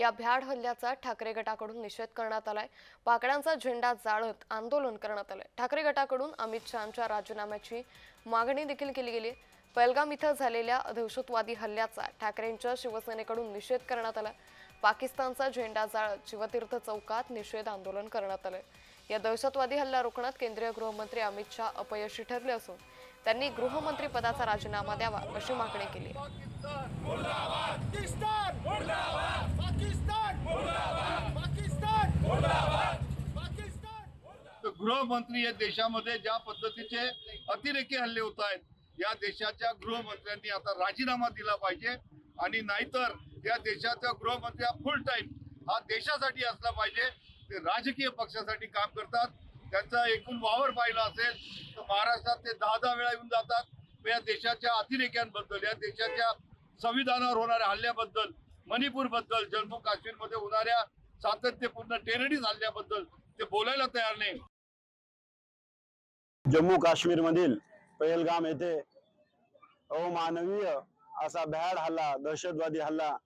या भ्याड हल्ल्याचा ठाकरे गटाकडून निषेध करण्यात आलाय. पाकड्यांचा झेंडा जाळत आंदोलन करण्यात आलंय. ठाकरे गटाकडून अमित शहांच्या राजीनाम्याची मागणी देखील केली गेली. पहलगाम इथं झालेल्या दहशतवादी हल्ल्याचा ठाकरेंच्या शिवसेनेकडून निषेध करण्यात आला. पाकिस्तानचा झेंडा जाळत शिवतीर्थ चौकात निषेध आंदोलन करण्यात आलंय. या दहशतवादी हल्ला रोखण्यात केंद्रीय गृहमंत्री अमित शहा अपयशी ठरले असून त्यांनी गृहमंत्री पदाचा राजीनामा द्यावा अशी मागणी केली गृहमंत्री या देशामध्ये ज्या पद्धतीचे अतिरेकी हल्ले होत आहेत या देशाच्या गृहमंत्र्यांनी आता राजीनामा दिला पाहिजे आणि नाहीतर या देशाचा गृहमंत्री हा फुल टाइम हा देशासाठी असला पाहिजे. ते राजकीय पक्षासाठी काम करतात. त्यांचा एकूण वावर पाहिला असेल तर महाराष्ट्रात ते दहा दहा वेळा येऊन जातात. या देशाच्या अतिरेक्यांबद्दल या देशाच्या संविधानावर होणाऱ्या हल्ल्याबद्दल मणिपूरबद्दल जम्मू काश्मीरमध्ये होणाऱ्या सातत्यपूर्ण टेररिस्ट हल्ल्याबद्दल ते बोलायला तयार नाही. जम्मू काश्मीर मधील पहलगाम येथे अमानवीय असा भ्याड हल्ला दहशतवादी हल्ला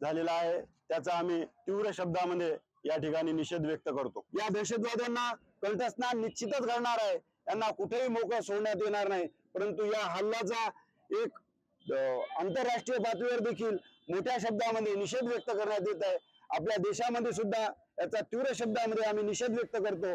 झालेला आहे. त्याचा आम्ही तीव्र शब्दामध्ये या ठिकाणी निषेध व्यक्त करतो. या दहशतवाद्यांना कंठस्नान निश्चितच करणार आहे. यांना कुठेही मोकळा सोडण्यात येणार नाही. परंतु या हल्ल्याचा एक आंतरराष्ट्रीय पातळीवर देखील मोठ्या शब्दामध्ये निषेध व्यक्त करण्यात येत आहे. आपल्या देशामध्ये सुद्धा याचा तीव्र शब्दामध्ये आम्ही निषेध व्यक्त करतो.